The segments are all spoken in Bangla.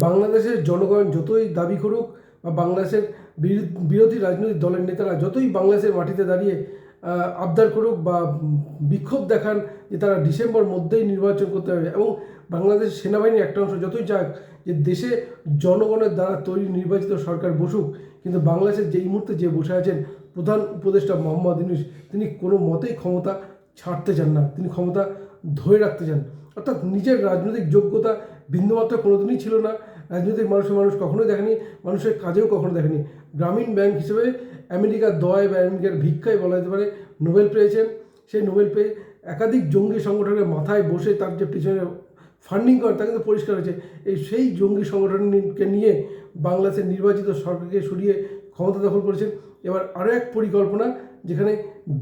বাংলাদেশের জনগণ যতই দাবি করুক বা বাংলাদেশের বিরো- বিরোধী রাজনৈতিক দলের নেতারা যতই বাংলাদেশের মাটিতে দাঁড়িয়ে আবদার করুক বা বিক্ষোভ দেখান যে তারা ডিসেম্বর মধ্যেই নির্বাচন করতে হবে এবং বাংলাদেশ সেনাবাহিনীর একটা অংশ যতই চাক যে দেশে জনগণের দ্বারা তৈরি নির্বাচিত সরকার বসুক, কিন্তু বাংলাদেশের যেই মুহূর্তে যে বসে আছেন প্রধান উপদেষ্টা মোহাম্মদ ইউনুস, তিনি কোনো মতেই ক্ষমতা ছাড়তে চান না, তিনি ক্ষমতা ধরে রাখতে চান। অর্থাৎ নিজের রাজনৈতিক যোগ্যতা বিন্দুমাত্র কোনোদিনই ছিল না। রাজনৈতিক মানুষের মানুষ কখনোই দেখেনি, মানুষের কাজেও কখনো দেখেনি। গ্রামীণ ব্যাংক হিসেবে আমেরিকার দয় বা আমেরিকার ভিক্ষায় বলা যেতে পারে, নোবেল পেয়েছেন। সেই নোবেল পেয়ে একাধিক জঙ্গি সংগঠনের মাথায় বসে তার যে পিছনে ফান্ডিং করেন তা কিন্তু পরিষ্কার হয়েছে। এই সেই জঙ্গি সংগঠনকে নিয়ে বাংলাদেশের নির্বাচিত সরকারকে সরিয়ে ক্ষমতা দখল করেছেন। এবার আরও এক পরিকল্পনা, যেখানে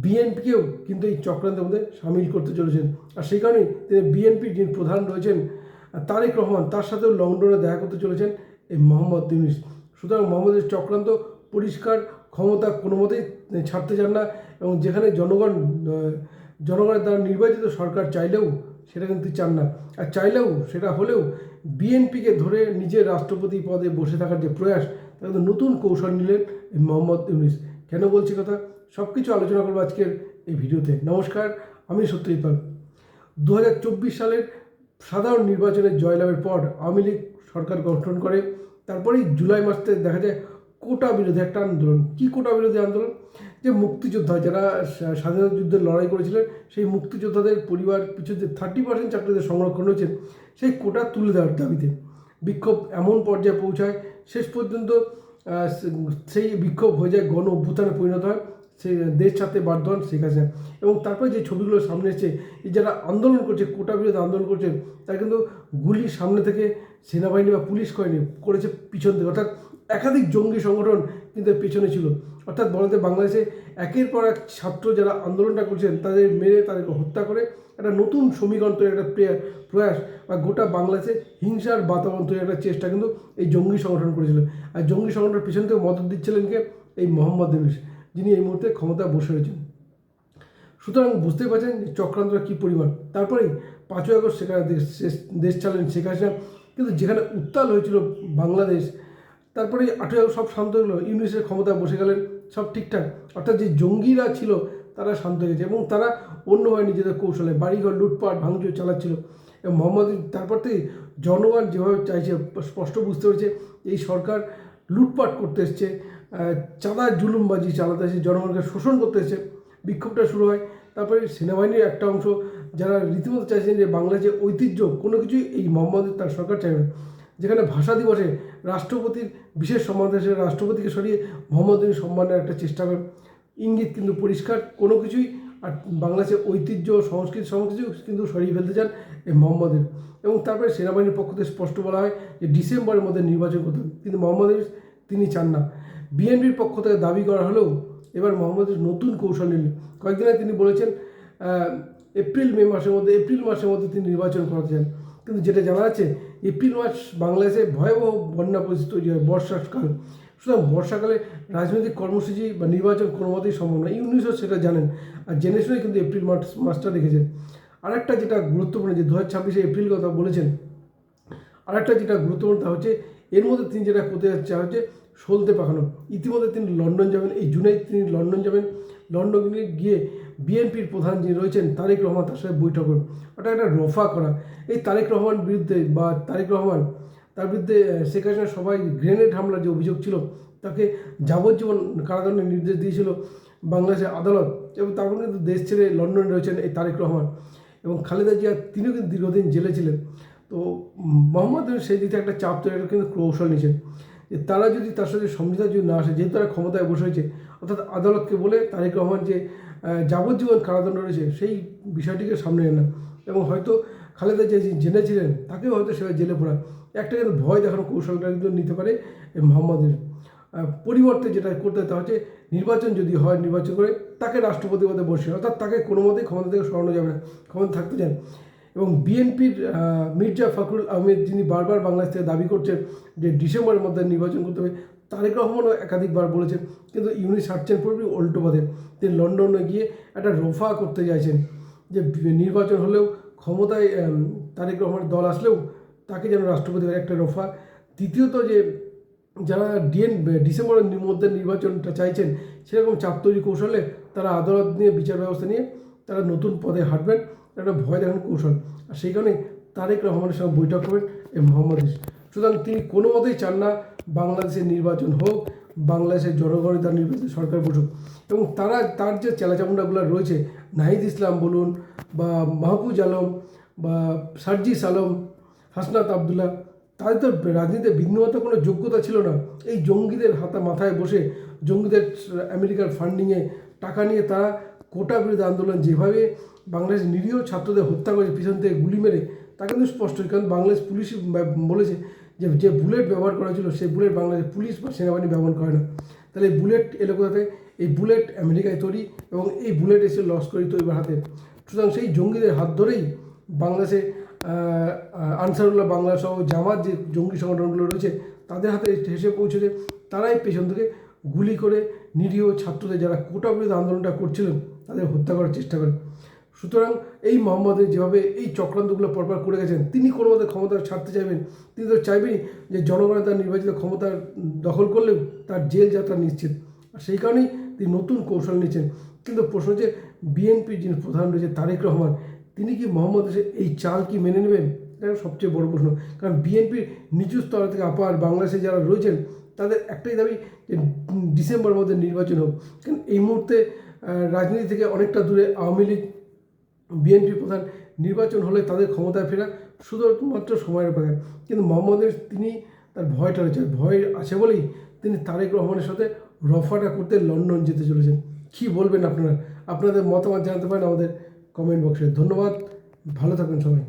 বিএনপিকেও কিন্তু এই চক্রান্তের মধ্যে সামিল করতে চলেছেন। আর সেই কারণেই তিনি বিএনপির যিনি প্রধান রয়েছেন তারেক রহমান তার সাথেও লন্ডনে দেখা করতে চলেছেন এই মোহাম্মদ ইউনিস। সুতরাং মোহাম্মদের চক্রান্ত পরিষ্কার ক্ষমতা কোনো মতেই ছাড়তে চান না এবং যেখানে জনগণ জনগণের দ্বারা নির্বাচিত সরকার চাইলেও সেটা কিন্তু চান না। আর চাইলেও সেটা হলেও বিএনপিকে ধরে নিজের রাষ্ট্রপতি পদে বসে থাকার যে প্রয়াস, তা কিন্তু নতুন কৌশল নিলেন এই মোহাম্মদ ইউনিস। কেন বলছি কথা? সব কিছু আলোচনা করব আজকের এই ভিডিওতে। নমস্কার, আমি সত্যজিৎ পাল। দু সালের সাধারণ নির্বাচনের জয়লাভের পর আওয়ামী লীগ সরকার গঠন করে, তারপরেই জুলাই মাসে দেখা যায় কোটা বিরোধী একটা আন্দোলন। কি কোটা বিরোধী আন্দোলন? যে মুক্তিযোদ্ধা যারা স্বা- স্বাধীনতা যুদ্ধে লড়াই করেছিলেন, সেই মুক্তিযোদ্ধাদের পরিবার পিছু যে থার্টি পার্সেন্ট চাকরিদের সংরক্ষণ রয়েছে, সেই কোটা তুলে দেওয়ার দাবিতে বিক্ষোভ এমন পর্যায়ে পৌঁছায়, শেষ পর্যন্ত সেই বিক্ষোভ হয়ে যায় গণ অভ্যুত্থানে পরিণত হয়। সে দেশ ছাড়তে বাধ্য হন শেখ হাসিনা এবং তারপরে যে ছবিগুলো সামনে এসছে যারা আন্দোলন করছে, কোটা বিরোধী আন্দোলন করছে, তারা কিন্তু গুলি সামনে থেকে সেনাবাহিনী বা পুলিশ করেনি, করেছে পিছন থেকে। অর্থাৎ একাধিক জঙ্গি সংগঠন কিন্তু পেছনে ছিল। অর্থাৎ বলতে বাংলাদেশে একের পর এক ছাত্র যারা আন্দোলনটা করছেন, তাদের মেরে তাদেরকে হত্যা করে একটা নতুন সমীকরণ তৈরি, একটা প্রে- প্রয়াস বা গোটা বাংলাদেশে হিংসার বাতাবরণ তৈরি একটা চেষ্টা কিন্তু এই জঙ্গি সংগঠন করেছিল। আর জঙ্গি সংগঠনের পিছন থেকে মদত দিচ্ছিলেন কে? এই মোহাম্মদ ইউনুস। যিনি এই মুহূর্তে ক্ষমতায় বসে রয়েছেন। সুতরাং বুঝতেই পারছেন যে চক্রান্তটা কী পরিমাণ। তারপরেই পাঁচই আগস্ট সেখানে দেশ চালেন শেখ হাসিনা। কিন্তু যেখানে উত্তাল হয়েছিল বাংলাদেশ তারপরে আগস্ট সব শান্ত হলো ইউনিসের ক্ষমতা বসে গেলেন, সব ঠিকঠাক। অর্থাৎ যে জঙ্গিরা ছিল, তারা শান্ত হয়ে গেছে এবং তারা অন্যভাবে নিজেদের কৌশলে বাড়িঘর, লুটপাট, ভাঙচুর চালাচ্ছিল। এবং মোহাম্মদ তারপর থেকে জনগণ যেভাবে চাইছে, স্পষ্ট বুঝতে পেরেছে, এই সরকার লুটপাট করতে এসছে। চাঁদার জুলুমবাজি চালাতে এসে জনগণকে শোষণ করতে এসছে বিক্ষোভটা শুরু হয়। তারপরে সেনাবাহিনীর একটা অংশ যারা রীতিমতো চাইছেন যে বাংলাদেশের ঐতিহ্য, কোনো কিছুই এই মোহাম্মদ তার সরকার চাইবে যেখানে ভাষা দিবসে রাষ্ট্রপতির বিশেষ সম্মান দেশে রাষ্ট্রপতিকে সরিয়ে মোহাম্মদ ইউনূস সম্মানের একটা চেষ্টা করেন ইঙ্গিত কিন্তু পরিষ্কার, কোনো কিছুই আর বাংলাদেশের ঐতিহ্য, সংস্কৃতি, সমস্ত কিছু কিন্তু সরিয়ে ফেলতে চান এই মোহাম্মদের এবং তারপরে সেনাবাহিনীর পক্ষ থেকে স্পষ্ট বলা হয় যে ডিসেম্বরের মধ্যে নির্বাচন করতে কিন্তু মোহাম্মদ তিনি চান না। বিএনপির পক্ষ থেকে দাবি করা হলেও এবার মোহাম্মদ ইউনূস নতুন কৌশল নিলেন কয়েকদিন আগে তিনি বলেছেন এপ্রিল, মে মাসের মধ্যে, এপ্রিল মাসের মধ্যে তিনি নির্বাচন করাতে চান কিন্তু যেটা জানা যাচ্ছে, এপ্রিল মাস বাংলাদেশে ভয়াবহ বন্যা পরিস্থিতি তৈরি হয় বর্ষাকাল সুতরাং বর্ষাকালে রাজনৈতিক কর্মসূচি বা নির্বাচন কোনো মতেই সম্ভব নয়। ইউনিসও সেটা জানেন। আর জেনে শুনে কিন্তু এপ্রিল মাস, মাসটা রেখেছেন আরেকটা যেটা গুরুত্বপূর্ণ, যে দু হাজার ছাব্বিশে এপ্রিল কথা বলেছেন, আরেকটা যেটা গুরুত্বপূর্ণ তা হচ্ছে, এর মধ্যে তিনি যেটা করতে যাচ্ছে হচ্ছে সলতে পাকানো ইতিমধ্যে তিনি লন্ডন যাবেন, এই জুনে তিনি লন্ডন যাবেন। লন্ডনে গিয়ে বিএনপির প্রধান যিনি রয়েছেন, তারেক রহমান তার সাথে বৈঠক করুন। ওটা একটা রফা করা। এই তারেক রহমান বিরুদ্ধে বা তারেক রহমান তার বিরুদ্ধে শেখ হাসিনা সবাই গ্রেনেড হামলার যে অভিযোগ ছিল, তাকে যাবজ্জীবন কারাদণ্ডের নির্দেশ দিয়েছিল বাংলাদেশের আদালত এবং তারপর কিন্তু দেশ ছেড়ে লন্ডনে রয়েছেন এই তারেক রহমান এবং খালেদা জিয়া, তিনিও কিন্তু দীর্ঘদিন জেলে ছিলেন। তো মোহাম্মদ সেই দিক একটা চাপ তৈরি কিন্তু কৌশল নিয়েছেন। তারা যদি তার সাথে সমঝোতা যদি না আসে, যেহেতু তারা ক্ষমতায় বসে হয়েছে অর্থাৎ আদালতকে বলে তারেক রহমান যে যাবজ্জীবন কারাদণ্ড রয়েছে, সেই বিষয়টিকে সামনে এনে এবং হয়তো খালেদা যে জেনেছিলেন, তাকেও হয়তো সেভাবে জেলে পড়া একটা কিন্তু ভয় দেখানো কৌশলটা কিন্তু নিতে পারে মোহাম্মদের। পরিবর্তে যেটা করতে তা হচ্ছে, নির্বাচন যদি হয় নির্বাচন করে, তাকে রাষ্ট্রপতি পদে বসে, অর্থাৎ তাকে কোনো মতেই ক্ষমতা থেকে সরানো যাবে না। ক্ষমতা থাকতে চান। এবং বিএনপির মির্জা ফখরুল আহমেদ যিনি বারবার বাংলাদেশ থেকে দাবি করছেন যে ডিসেম্বরের মধ্যে নির্বাচন করতে হবে, তারেক রহমানও একাধিকবার বলেছেন, কিন্তু ইউনি ছাড়ছেন পুরোপুরি উল্টো পথে। তিনি লন্ডনে গিয়ে একটা রফা করতে চাইছেন যে নির্বাচন হলেও ক্ষমতায় তারেক রহমানের দল আসলেও তাকে যেন রাষ্ট্রপতি একটা রফা। তৃতীয়ত যে যারা ডিএন ডিসেম্বরের মধ্যে নির্বাচনটা চাইছেন, সেরকম চাপ তৈরি কৌশলে তারা আদালত নিয়ে বিচার ব্যবস্থা নিয়ে তারা নতুন পদে হাঁটবেন। একটা ভয় দেখানোর কৌশল। আর সেই কারণে তারেক রহমানের সঙ্গে বৈঠক করবেন এই মোহাম্মদ সুতরাং তিনি কোনো মতেই চান না বাংলাদেশের নির্বাচন হোক, বাংলাদেশের জনগণই তার নির্বাচিত সরকার বসুক। এবং তারা, তার যে চেলাচামুন্ডাগুলো রয়েছে, নাহিদ ইসলাম বলুন বা মাহফুজ আলম বা সার্জিস আলম, হাসনাত আবদুল্লাহ, তাদের তো রাজনীতিতে বিন্দুমাত্র কোনো যোগ্যতা ছিল না। এই জঙ্গিদের হাতা মাথায় বসে জঙ্গিদের আমেরিকার ফান্ডিংয়ে টাকা নিয়ে তারা কোটা বিরোধী আন্দোলন যেভাবে বাংলাদেশের নিরীহ ছাত্রদের হত্যা করেছে, পিছন থেকে গুলি মেরে, তা কিন্তু স্পষ্ট। কারণ বাংলাদেশ পুলিশ বলেছে যে যে বুলেট ব্যবহার করা ছিল, সেই বুলেট বাংলাদেশ পুলিশ বা সেনাবাহিনী ব্যবহার করে না। তাহলে এই বুলেট এলো কোথা থেকে? এই বুলেট আমেরিকায় তৈরি এবং এই বুলেট এসে লস করি তৈরি হাতে। সুতরাং সেই জঙ্গিদের হাত ধরেই বাংলাদেশে আনসারুল্লাহ বাংলা সহ জামাত যে জঙ্গি সংগঠনগুলো রয়েছে, তাদের হাতে হেসে পৌঁছেছে। তারাই পেছন থেকে গুলি করে নিরীহ ছাত্রদের, যারা কোটা বিরোধী আন্দোলনটা করছিলেন, তাদের হত্যা করার চেষ্টা করে। সুতরাং এই মোহাম্মদের যেভাবে এই চক্রান্তগুলো পরপর করে গেছেন, তিনি কোনো মতে ক্ষমতা ছাড়তে চাইবেন? তিনি তো চাইবেনই যে জনগণের তার নির্বাচিত ক্ষমতা দখল করলেও তার জেল যাত্রা নিশ্চিত। আর সেই কারণেই তিনি নতুন কৌশল নিচ্ছেন কিন্তু প্রশ্ন হচ্ছে, বিএনপির যিনি প্রধান রয়েছে তারেক রহমান, তিনি কি মোহাম্মদ এই চাল কি মেনে নেবেন? এটা সবচেয়ে বড় প্রশ্ন। কারণ বিএনপির নিচু স্তর থেকে আপার বাংলাদেশে যারা রয়েছেন, তাদের একটাই দাবি যে ডিসেম্বরের মধ্যে নির্বাচন হোক। কারণ এই মুহূর্তে রাজনীতি থেকে অনেকটা দূরে আওয়ামী লীগ বিএনপি প্রধান নির্বাচন হলে তাদের ক্ষমতায় ফেরা শুধুমাত্র সময়ের ব্যাপারে কিন্তু মোহাম্মদের তিনি তার ভয়টা রয়েছে ভয় আছে বলেই তিনি তারেক রহমানের সাথে রফাটা করতে লন্ডন যেতে চলেছেন। কি বলবেন আপনারা? আপনাদের মতামত জানাতে পারেন আমাদের কমেন্ট বক্সে ধন্যবাদ, ভালো থাকবেন সবাই।